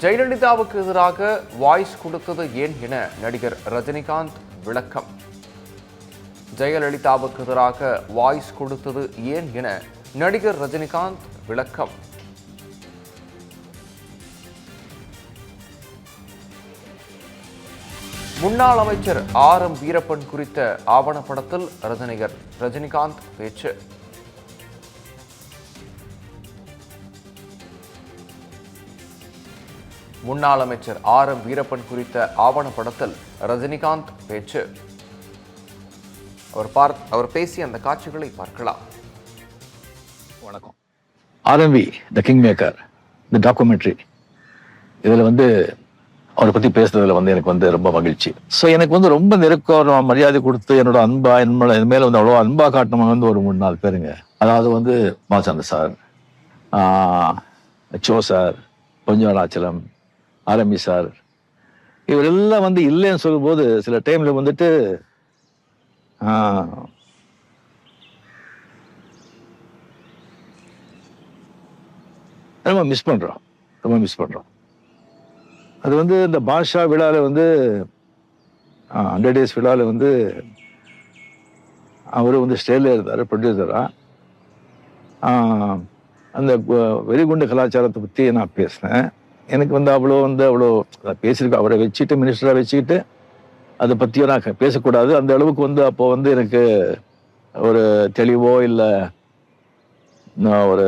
ஜெயலலிதாவுக்கு எதிராக வாய்ஸ் கொடுத்தது ஏன் என நடிகர் ரஜினிகாந்த் விளக்கம். ஜெயலலிதாவுக்கு எதிராக வாய்ஸ் கொடுத்தது ஏன் என நடிகர் ரஜினிகாந்த் விளக்கம். முன்னாள் அமைச்சர் ஆர் எம் வீரப்பன் குறித்த ஆவணப்படத்தில் ரஜினிகர் ரஜினிகாந்த் பேச்சு. முன்னாள் அமைச்சர் ஆர் எம் வீரப்பன் குறித்த ஆவணப்படத்தில் ரஜினிகாந்த் பேச்சு. அவர் பார் அவர் பேசிய அந்த காட்சிகளை பார்க்கலாம். வணக்கம். ஆர்எம்பி த கிங் மேக்கர் இந்த டாக்குமெண்ட்ரி. இதில் வந்து அவரை பற்றி பேசுறதுல வந்து எனக்கு வந்து ரொம்ப மகிழ்ச்சி. ஸோ எனக்கு வந்து ரொம்ப நெருக்கம் மரியாதை கொடுத்து என்னோட அன்பா என் மேல என் மேல வந்து அவ்வளோ அன்பா காட்டினவங்க வந்து ஒரு மூணு நாலு பேருங்க. அதாவது வந்து மாசாந்த சார் சோ சார் பொஞ்சவராச்சலம் ஆரம்பி சார் வந்து இல்லைன்னு சொல்லும்போது சில டைமில் வந்துட்டு ரொம்ப மிஸ் பண்ணுறோம் ரொம்ப மிஸ் பண்ணுறோம் அது வந்து இந்த பாஷா விழாவில் வந்து ஹண்ட்ரட் டேஸ் விழாவில் வந்து அவரும் வந்து ஸ்டேஜில் இருந்தார் ப்ரொடியூசராக அந்த வெறிகுண்டு கலாச்சாரத்தை பற்றி நான் பேசினேன். எனக்கு வந்து அவ்வளோ வந்து அவ்வளோ பேசியிருக்கோம். அவரை வச்சுட்டு மினிஸ்டராக வச்சுக்கிட்டு அதை பற்றியும் நான் பேசக்கூடாது. அந்த அளவுக்கு வந்து அப்போ வந்து எனக்கு ஒரு தெளிவோ இல்லை நான் ஒரு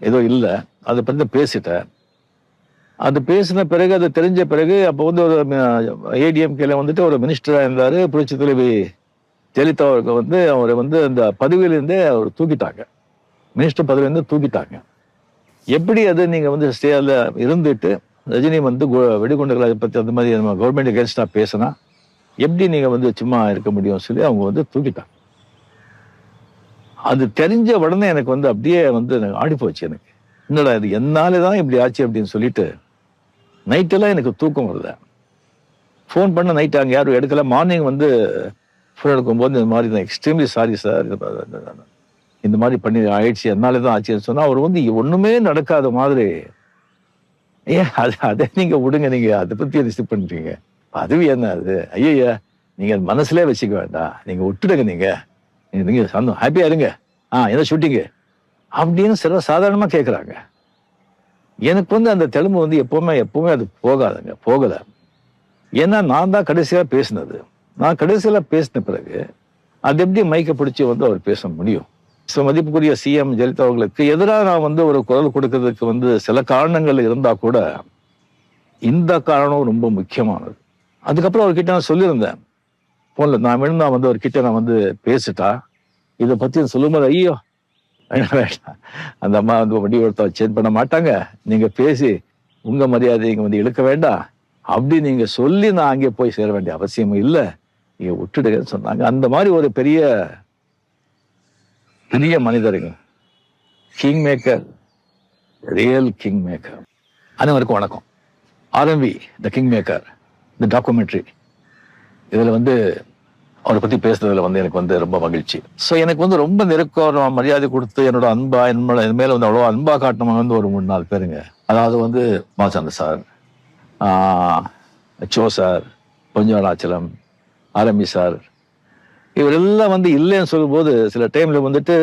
ஏதோ இல்லை. அதை பற்றி பேசிட்டேன். அது பேசின பிறகு அது தெரிஞ்ச பிறகு அப்போ வந்து ஒரு ஏடிஎம்கேல வந்துட்டு ஒரு மினிஸ்டராக இருந்தார். புரட்சி தலைவி ஜெயலலிதா வந்து அவரை வந்து அந்த பதவியிலேருந்தே அவர் தூக்கிட்டாங்க. மினிஸ்டர் பதவியிலேருந்து தூக்கிட்டாங்க. எப்படி அது நீங்கள் வந்து ஸ்டேல இருந்துட்டு ரஜினி வந்து கு- வெடிகுண்டுகளை பற்றி அந்த மாதிரி நம்ம கவர்மெண்ட் அகேன்ஸ்டாக பேசினா எப்படி நீங்கள் வந்து சும்மா இருக்க முடியும்னு சொல்லி அவங்க வந்து தூக்கிட்டாங்க. அது தெரிஞ்ச உடனே எனக்கு வந்து அப்படியே வந்து எனக்கு ஆடி போச்சு எனக்கு. என்னடா இது என்னாலே தான் இப்படி ஆச்சு அப்படின்னு சொல்லிட்டு நைட்டெல்லாம் எனக்கு தூக்கம் வரல. ஃபோன் பண்ண நைட் அங்கே யாரும் எடுக்கல. மார்னிங் வந்து ஃபோன் எடுக்கும்போது இந்த மாதிரி தான் எக்ஸ்ட்ரீம்லி சாரி சார் இந்த மாதிரி பண்ணி ஆயிடுச்சு அதனால தான் ஆச்சுன்னு சொன்னால் அவர் வந்து ஒன்றுமே நடக்காத மாதிரி. ஏன் அது அதை நீங்கள் விடுங்க நீங்கள் அதை பற்றி ரிசீவ் பண்ணுறீங்க அதுவும் என்ன அது? ஐயய்யா நீங்கள் அது மனசுலேயே வச்சுக்க வேண்டாம். நீங்கள் விட்டுடுங்க நீங்கள் நீங்கள் நீங்க சந்தோம் ஹாப்பியாக இருங்க. ஆ என்ன ஷூட்டிங்கு அப்படின்னு சில சாதாரணமாக கேட்குறாங்க எனக்கு வந்து அந்த தெலுங்கு வந்து எப்போவுமே எப்போவுமே அது போகாதுங்க போகலை. ஏன்னா நான் தான் கடைசியாக பேசினது. நான் கடைசியில் பேசின பிறகு அது எப்படி மைக்கை பிடிச்சி வந்து அவர் பேச முடியும்? மதிப்புக்குரிய சிஎம் ஜெயலலிதா அவர்களுக்கு எதிராக நான் வந்து ஒரு குரல் கொடுக்கறதுக்கு வந்து சில காரணங்கள் இருந்தா கூட இந்த காரணம் ரொம்ப முக்கியமானது. அதுக்கப்புறம் அவர்கிட்ட நான் சொல்லியிருந்தேன். போன்ல நான் விழுந்தா வந்து அவர்கிட்ட நான் வந்து பேசிட்டா இதை பத்தி சொல்லும்போது ஐயோ வேண்டாம், அந்த அம்மா வந்து வண்டி ஒருத்த சேஞ்ச் பண்ண மாட்டாங்க. நீங்க பேசி உங்க மரியாதை இங்க வந்து இழுக்க வேண்டாம். அப்படி நீங்க சொல்லி நான் அங்கே போய் சேர வேண்டிய அவசியம் இல்லை. நீங்க விட்டுடுங்கன்னு சொன்னாங்க. அந்த மாதிரி ஒரு பெரிய பெரிய மனிதருங்க king maker real king maker அனைவருக்கும் வணக்கம். ஆர்எம்பி த கிங் மேக்கர் இந்த டாக்குமெண்ட்ரி இதில் வந்து அவரை பற்றி பேசுறதுல வந்து எனக்கு வந்து ரொம்ப மகிழ்ச்சி. ஸோ எனக்கு வந்து ரொம்ப நெருக்கம் மரியாதை கொடுத்து என்னோட அன்பா என் மேல என் வந்து அவ்வளோ அன்பா காட்டினவங்க வந்து ஒரு மூணு நாலு பேருங்க. அதாவது வந்து மாசாந்த சார் சோ சார் பொஞ்சவராச்சலம் ஆரம்பி சார் இவரெல்லாம் வந்து இல்லைன்னு சொல்லும்போது சில டைம்ல வந்துட்டு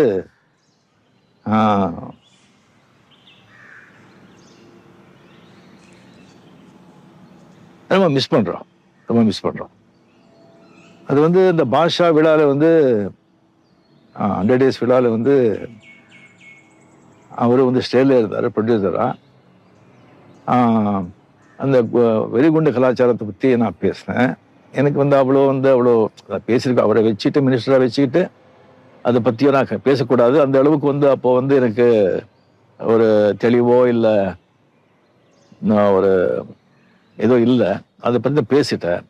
ரொம்ப மிஸ் பண்ணுறோம் ரொம்ப மிஸ் பண்ணுறோம் அது வந்து இந்த பாஷா விழாவில் வந்து ஹண்ட்ரட் டேஸ் விழாவில் வந்து அவரும் வந்து ஸ்டேஜில் இருந்தார் ப்ரொடியூசராக அந்த வெறிகுண்டு கலாச்சாரத்தை பற்றி நான் பேசினேன். எனக்கு வந்து அவ்வளோ வந்து அவ்வளோ பேசியிருக்கோம். அவரை வச்சுட்டு மினிஸ்டராக வச்சுக்கிட்டு அதை பற்றியும் நான் பேசக்கூடாது. அந்த அளவுக்கு வந்து அப்போ வந்து எனக்கு ஒரு தெளிவோ இல்லை நான் ஒரு ஏதோ இல்லை. அதை பற்றி பேசிட்டேன்.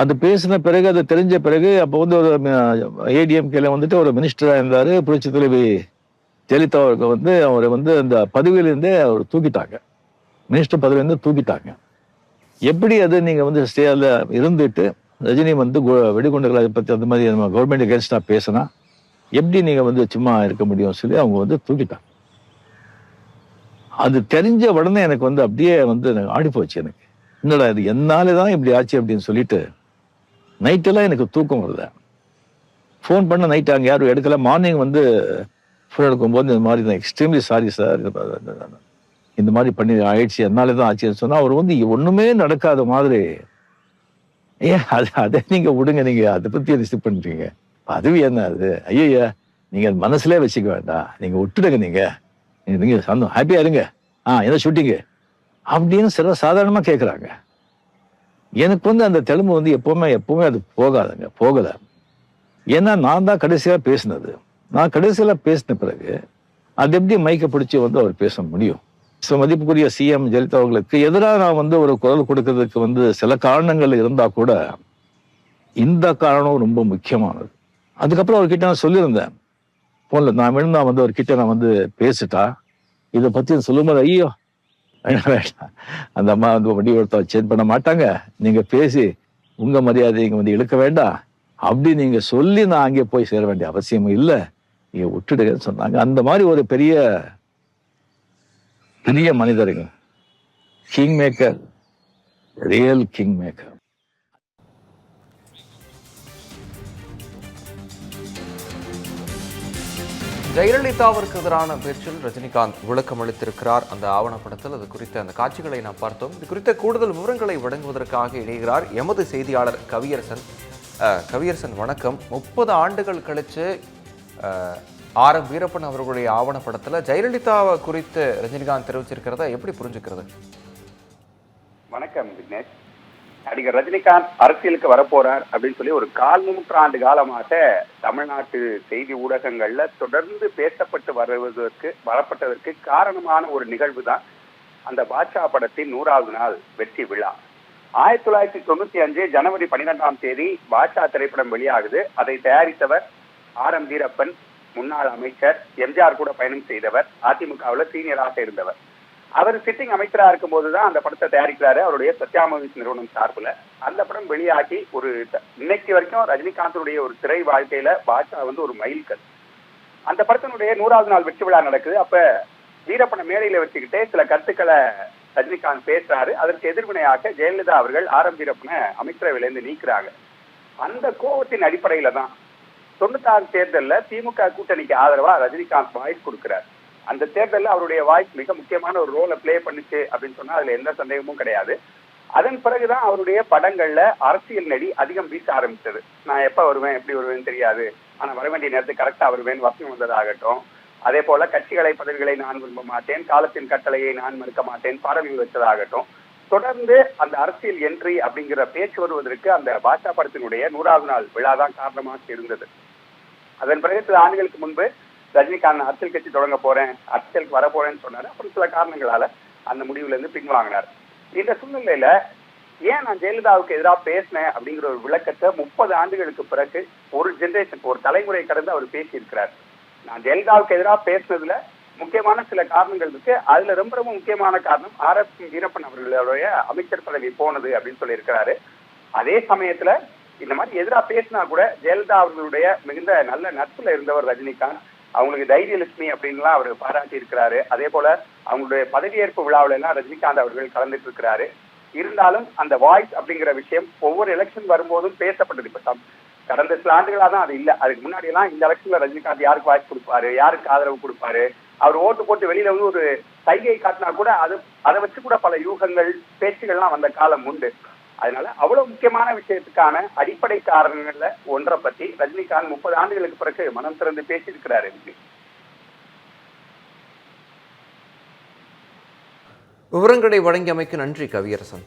அது பேசின பிறகு அது தெரிஞ்ச பிறகு அப்போ வந்து ஒரு ஏடிஎம்கேல வந்துட்டு ஒரு மினிஸ்டராக இருந்தார். புரட்சி தலைவி ஜெயலலிதா வந்து அவரை வந்து அந்த பதவியிலேருந்தே அவர் தூக்கிட்டாங்க. மினிஸ்டர் பதவியிலேருந்து தூக்கிட்டாங்க. எப்படி அது நீங்க வந்து ஸ்டேல இருந்துட்டு ரஜினி வந்து கு- வெடிகுண்டுகளை பத்தி அந்த மாதிரி நம்ம கவர்மெண்ட் அகேன்ஸ்டா பேசினா எப்படி நீங்க வந்து சும்மா இருக்க முடியும் சொல்லி அவங்க வந்து தூக்கிட்டாங்க. அது தெரிஞ்ச உடனே எனக்கு வந்து அப்படியே வந்து எனக்கு ஆடி போச்சு எனக்கு. என்னடா இது என்னால தான் இப்படி ஆச்சு அப்படின்னு சொல்லிட்டு நைட்டெல்லாம் எனக்கு தூக்கம் வரல. ஃபோன் பண்ண நைட் அங்கே யாரும் எடுக்கல. மார்னிங் வந்து ஃபோன் எடுக்கும்போது இந்த மாதிரி தான். எக்ஸ்ட்ரீம்லி சாரி சார் இந்த மாதிரி பண்ணி ஆயிடுச்சு என்னால தான் ஆச்சுன்னு சொன்னால் அவர் வந்து ஒன்றுமே நடக்காத மாதிரி. ஏன் அது அதை நீங்கள் விடுங்க நீங்கள் அதை பற்றி ரிசீவ் பண்ணுறீங்க அதுவும் என்ன அது? ஐயய்யா நீங்கள் அது மனசுலயே வச்சுக்க வேண்டாம். நீங்கள் விட்டுடுங்க நீங்கள் நீங்கள் நீங்க சந்தோம் ஹாப்பியாக இருங்க. ஆ என்ன ஷூட்டிங்கு அப்படின்னு சில சாதாரணமாக கேட்குறாங்க எனக்கு வந்து அந்த தெலுங்கு வந்து எப்போவுமே எப்போவுமே அது போகாதுங்க போகலை. ஏன்னா நான் தான் கடைசியாக பேசினது. நான் கடைசியில் பேசின பிறகு அது எப்படி மைக்கை பிடிச்சி வந்து அவர் பேச முடியும்? மதிப்புக்குரிய சிஎம் ஜெயலலிதா அவர்களுக்கு எதிராக நான் வந்து ஒரு குரல் கொடுக்கறதுக்கு வந்து சில காரணங்கள் இருந்தா கூட இந்த காரணம் ரொம்ப முக்கியமானது. அதுக்கப்புறம் அவர்கிட்ட நான் சொல்லியிருந்தேன். போன்ல நான் விழுந்தா வந்து அவர்கிட்ட நான் வந்து பேசிட்டா இதை பத்தி சொல்லும்போது ஐயோ வேண்டாம், அந்த அம்மா வந்து வண்டி ஒருத்த சேஞ்ச் பண்ண மாட்டாங்க. நீங்க பேசி உங்க மரியாதை இங்க வந்து இழுக்க வேண்டாம். அப்படி நீங்க சொல்லி நான் அங்கே போய் சேர வேண்டிய அவசியம் இல்லை. நீங்க விட்டுடுங்கன்னு சொன்னாங்க. அந்த மாதிரி ஒரு பெரிய பெரிய மனிதருங்க king maker real king maker ஜெயலலிதாவிற்கு எதிரான பேச்சில் ரஜினிகாந்த் விளக்கம் அளித்திருக்கிறார். அந்த ஆவணப்படத்தில் அது குறித்த அந்த காட்சிகளை நாம் பார்த்தோம். இது குறித்த கூடுதல் விவரங்களை வழங்குவதற்காக இணைகிறார் எமது செய்தியாளர் கவியரசன். கவியரசன் வணக்கம். முப்பது ஆண்டுகள் கழிச்சு ஆர் எம் வீரப்பன் அவர்களுடைய ஆவணப்படத்தில் ஜெயலலிதாவை குறித்து ரஜினிகாந்த் தெரிவிச்சிருக்கிறத எப்படி புரிஞ்சுக்கிறது? வணக்கம் விக்னேஷ். நடிகர் ரஜினிகாந்த் அரசியலுக்கு வரப்போறார் அப்படின்னு சொல்லி ஒரு கால் நூற்றாண்டு காலமாக தமிழ்நாட்டு செய்தி ஊடகங்கள்ல தொடர்ந்து பேசப்பட்டு வருவதற்கு வரப்பட்டதற்கு காரணமான ஒரு நிகழ்வு தான் அந்த பாட்சா படத்தின் நூறாவது நாள் வெற்றி விழா. ஆயிரத்தி தொள்ளாயிரத்தி தொண்ணூத்தி அஞ்சு ஜனவரி பன்னிரெண்டாம் தேதி பாட்சா திரைப்படம் வெளியாகுது. அதை தயாரித்தவர் ஆர் எம் வீரப்பன். முன்னாள் அமைச்சர் எம்ஜிஆர் கூட பயணம் செய்தவர் அதிமுகவில் சீனியராக இருந்தவர். அவர் சிட்டிங் அமைச்சரா இருக்கும்போது தான் அந்த படத்தை தயாரிக்கிறாரு. அவருடைய சத்யாமூவிஸ் நிறுவனம் சார்பில். அந்த படம் வெளியாகி ஒரு இன்னைக்கு வரைக்கும் ரஜினிகாந்தனுடைய ஒரு திரை வாழ்க்கையில பாஷா வந்து ஒரு மைல்கல். அந்த படத்தினுடைய நூறாவது நாள் வெற்றி விழா நடக்குது. அப்ப வீரப்பனை மேடையில வச்சுக்கிட்டே சில கருத்துக்களை ரஜினிகாந்த் பேசுறாரு. அதற்கு எதிர்வினையாக ஜெயலலிதா அவர்கள் ஆர் வீரப்பனை அமைச்சரவையிலேருந்து நீக்குறாங்க. அந்த கோபத்தின் அடிப்படையில தான் தொண்ணூத்தாறு தேர்தலில் திமுக கூட்டணிக்கு ஆதரவா ரஜினிகாந்த் வாய்ஸ் கொடுக்கிறார். அந்த தேர்தலில் அவருடைய வாய்ஸ் மிக முக்கியமான ஒரு ரோலை ப்ளே பண்ணுச்சு அப்படின்னு சொன்னா அதுல எந்த சந்தேகமும் கிடையாது. அதன் பிறகுதான் அவருடைய படங்கள்ல அரசியல் நடி அதிகம் வீச ஆரம்பிச்சது. நான் எப்ப வருவேன் எப்படி வருவேன்னு தெரியாது. ஆனா வர வேண்டிய நேரத்துக்கு கரெக்டா வருவேன் வசனம் வந்ததாகட்டும். அதே போல கட்சிகளை பதவிகளை நான் விரும்ப மாட்டேன். காலத்தின் கட்டளையை நான் மறுக்க மாட்டேன். பதவி வச்சதாகட்டும். தொடர்ந்து அந்த அரசியல் என்ட்ரி அப்படிங்கிற பேச்சு வருவதற்கு அந்த பாஷா படத்தினுடைய நூறாவது நாள் விழா தான் காரணமாக இருந்தது. அதன் பிறகு சில ஆண்டுகளுக்கு முன்பு ரஜினிகாந்த் அரசியல் கட்சி தொடங்க போறேன் அரசியலுக்கு வரப்போறேன்னு சொன்னார் சொன்னாரு. அப்புறம் சில காரணங்களால அந்த முடிவுல இருந்து பின்வாங்கினார். இந்த சூழ்நிலையில ஏன் நான் ஜெயலலிதாவுக்கு எதிராக பேசினேன் அப்படிங்கிற ஒரு விளக்கத்தை முப்பது ஆண்டுகளுக்கு பிறகு ஒரு ஜென்ரேஷன் ஒரு தலைமுறை கடந்து அவர் பேசியிருக்கிறார். நான் ஜெயலலிதாவுக்கு எதிராக பேசினதுல முக்கியமான சில காரணங்கள் இருக்கு. அதுல ரொம்ப ரொம்ப முக்கியமான காரணம் ஆர் எஸ் வீரப்பன் அவர்களுடைய அமைச்சர் பதவி போனது அப்படின்னு சொல்லி இருக்கிறாரு அதே சமயத்துல இந்த மாதிரி எதிரா பேசினா கூட ஜெயலலிதா அவர்களுடைய மிகுந்த நல்ல நட்புல இருந்தவர் ரஜினிகாந்த். அவங்களுக்கு தைரியலட்சுமி அப்படின்லாம் அவர் பாராட்டி இருக்கிறாரு. அதே போல அவங்களுடைய பதவியேற்பு விழாவில எல்லாம் ரஜினிகாந்த் அவர்கள் கலந்துட்டு இருக்கிறாரு. இருந்தாலும் அந்த வாய்ஸ் அப்படிங்கிற விஷயம் ஒவ்வொரு எலெக்ஷன் வரும்போதும் பேசப்பட்டது. இப்ப கடந்த சில ஆண்டுகளா தான் அது இல்ல. அதுக்கு முன்னாடி எல்லாம் இந்த எலெக்ஷன்ல ரஜினிகாந்த் யாருக்கு வாய்ஸ் கொடுப்பாரு? யாருக்கு ஆதரவு கொடுப்பாரு? அவர் ஓட்டு போட்டு வெளியில வந்து ஒரு சைகை காட்டினா கூட அது அதை வச்சு கூட பல யூகங்கள் பேச்சுகள்லாம் வந்த காலம் உண்டு. அதனால அவ்வளவு முக்கியமான விஷயத்துக்கான அடிப்படை காரணங்கள்ல ஒன்றை பத்தி ரஜினிகாந்த் முப்பது ஆண்டுகளுக்கு பிறகு மனம் திறந்து பேசியிருக்கிறாரு விவரங்களை வழங்கியமைக்கு நன்றி கவியரசன்.